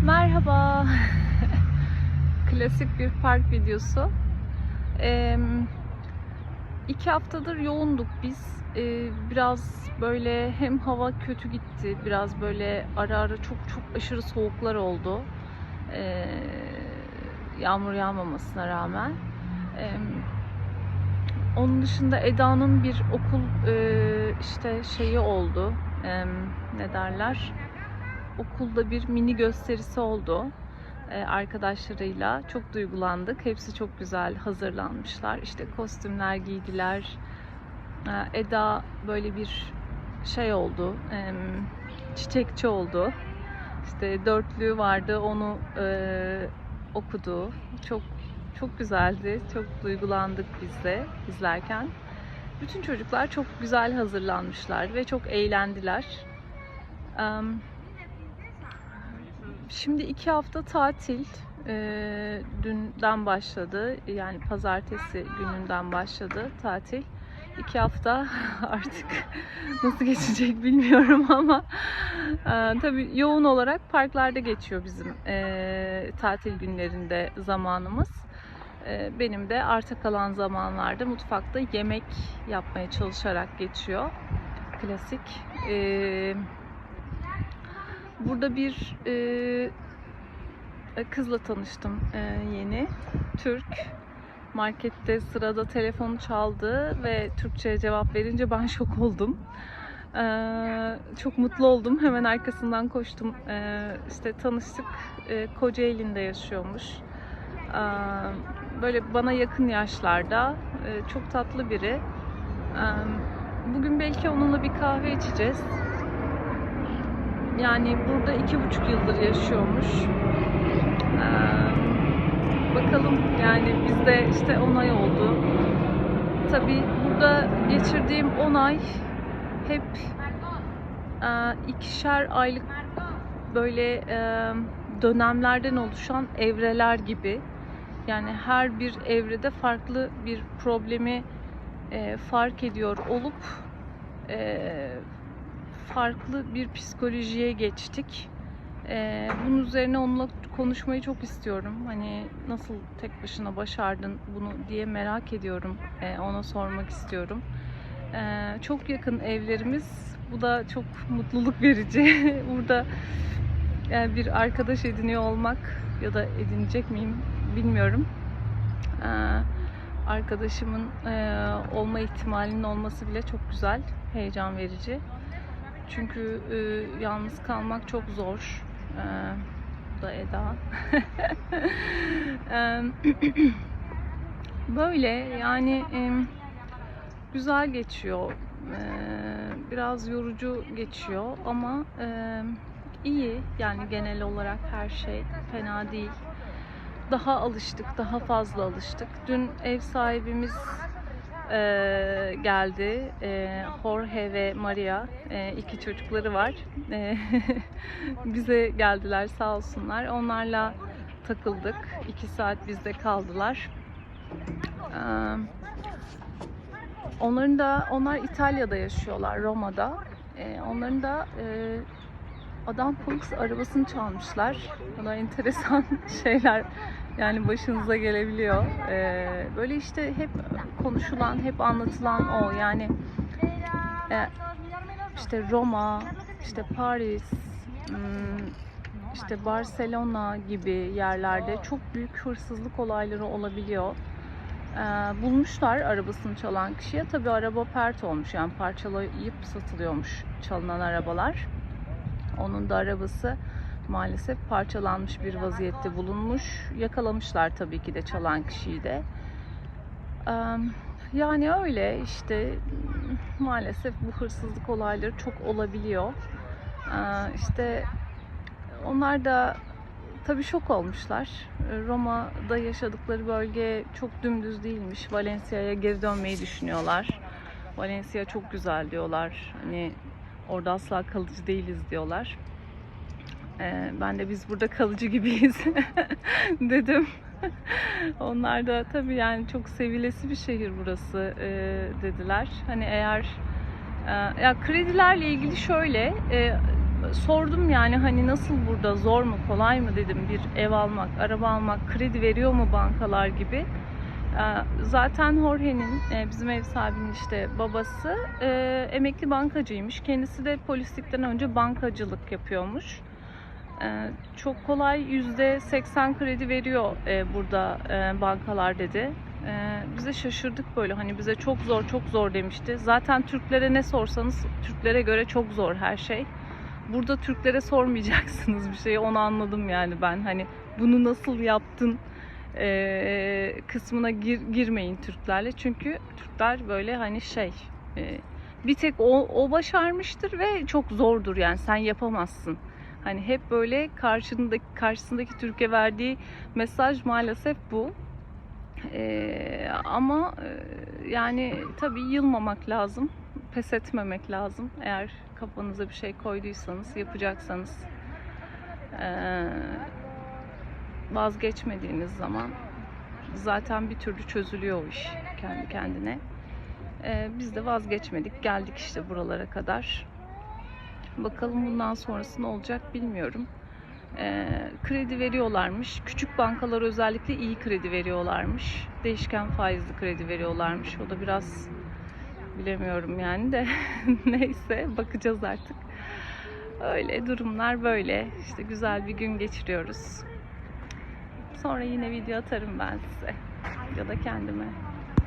Merhaba. Klasik bir park videosu. Ee, iki haftadır yoğunduk biz. Ee, biraz böyle hem hava kötü gitti, biraz böyle ara ara çok çok aşırı soğuklar oldu. Ee, yağmur yağmamasına rağmen. Ee, onun dışında Eda'nın bir okul e, işte şeyi oldu. Ee, ne derler? Okulda bir mini gösterisi oldu e, arkadaşlarıyla. Çok duygulandık. Hepsi çok güzel hazırlanmışlar. İşte kostümler giydiler. E, Eda böyle bir şey oldu. e, Çiçekçi oldu. İşte dörtlüğü vardı. Onu okudu. Çok çok güzeldi. Çok duygulandık biz de izlerken. Bütün çocuklar çok güzel hazırlanmışlar ve çok eğlendiler. Em, Şimdi iki hafta tatil. Ee, dünden başladı. Yani pazartesi gününden başladı tatil. İki hafta artık nasıl geçecek bilmiyorum ama e, tabii yoğun olarak parklarda geçiyor bizim e, tatil günlerinde zamanımız. E, benim de arta kalan zamanlarda mutfakta yemek yapmaya çalışarak geçiyor. Klasik. E, Burada bir e, kızla tanıştım e, yeni. Türk. Markette sırada telefonu çaldı ve Türkçe'ye cevap verince ben şok oldum. E, çok mutlu oldum. Hemen arkasından koştum. E, işte tanıştık. E, Kocaeli'nde yaşıyormuş. E, böyle bana yakın yaşlarda. E, çok tatlı biri. E, bugün belki onunla bir kahve içeceğiz. Yani burada iki buçuk yıldır yaşıyormuş. Ee, bakalım yani bizde işte 10 ay oldu. Tabii burada geçirdiğim 10 ay hep e, ikişer aylık böyle e, dönemlerden oluşan evreler gibi. Yani her bir evrede farklı bir problemi e, fark ediyor olup e, farklı bir psikolojiye geçtik. Ee, bunun üzerine onunla konuşmayı çok istiyorum. Hani nasıl tek başına başardın bunu diye merak ediyorum. Ee, ona sormak istiyorum. Ee, çok yakın evlerimiz. Bu da çok mutluluk verici. Burada yani bir arkadaş ediniyor olmak ya da edinecek miyim bilmiyorum. Ee, arkadaşımın e, olma ihtimalinin olması bile çok güzel, heyecan verici. Çünkü e, yalnız kalmak çok zor. E, bu da Eda. e, böyle yani e, güzel geçiyor. E, biraz yorucu geçiyor ama e, iyi. Yani genel olarak her şey fena değil. Daha alıştık, daha fazla alıştık. Dün ev sahibimiz e, geldi. E, Jorge ve Maria e, iki çocukları var. E, bize geldiler sağ olsunlar. Onlarla takıldık. İki saat bizde kaldılar. E, onların da onlar İtalya'da yaşıyorlar, Roma'da. E, onların da e, adam polis arabasını çalmışlar. Bana enteresan şeyler yani başınıza gelebiliyor. Ee, böyle işte hep konuşulan, hep anlatılan o. Yani e, işte Roma, işte Paris, hmm, işte Barcelona gibi yerlerde çok büyük hırsızlık olayları olabiliyor. Ee, bulmuşlar arabasını çalan kişiye. Tabi araba pert olmuş yani parçalayıp satılıyormuş çalınan arabalar. Onun da arabası maalesef parçalanmış bir vaziyette bulunmuş. Yakalamışlar tabii ki de çalan kişiyi de. Yani öyle işte maalesef bu hırsızlık olayları çok olabiliyor. İşte onlar da tabii şok olmuşlar. Roma'da yaşadıkları bölge çok dümdüz değilmiş. Valencia'ya geri dönmeyi düşünüyorlar. Valencia çok güzel diyorlar. Hani orada asla kalıcı değiliz diyorlar. Ee, ben de biz burada kalıcı gibiyiz dedim. Onlar da tabii yani çok sevilesi bir şehir burası e, dediler. Hani eğer e, ya kredilerle ilgili şöyle e, sordum yani hani nasıl burada zor mu kolay mı dedim bir ev almak, araba almak, kredi veriyor mu bankalar gibi. Ee, Zaten Jorge'nin e, bizim ev sahibinin işte babası e, emekli bankacıymış. Kendisi de polislikten önce bankacılık yapıyormuş. Ee, Çok kolay %80 kredi veriyor e, burada e, bankalar dedi. Biz de şaşırdık böyle hani bize çok zor çok zor demişti. Zaten Türklere ne sorsanız Türklere göre çok zor her şey. Burada Türklere sormayacaksınız bir şeyi onu anladım yani ben hani bunu nasıl yaptın e, kısmına gir, girmeyin Türklerle çünkü Türkler böyle hani şey bir tek o, o başarmıştır ve çok zordur yani sen yapamazsın. Hani hep böyle karşındaki karşısındaki Türkiye verdiği mesaj maalesef bu. Ee, ama yani tabii yılmamak lazım, pes etmemek lazım. Eğer kafanıza bir şey koyduysanız, yapacaksanız ee, vazgeçmediğiniz zaman zaten bir türlü çözülüyor o iş kendi kendine. Ee, biz de vazgeçmedik, geldik işte buralara kadar. Bakalım bundan sonrası ne olacak bilmiyorum. Ee, kredi veriyorlarmış. Küçük bankalar özellikle iyi kredi veriyorlarmış. Değişken faizli kredi veriyorlarmış. O da biraz bilemiyorum yani de neyse bakacağız artık. Öyle durumlar böyle. İşte güzel bir gün geçiriyoruz. Sonra yine video atarım ben size ya da kendime.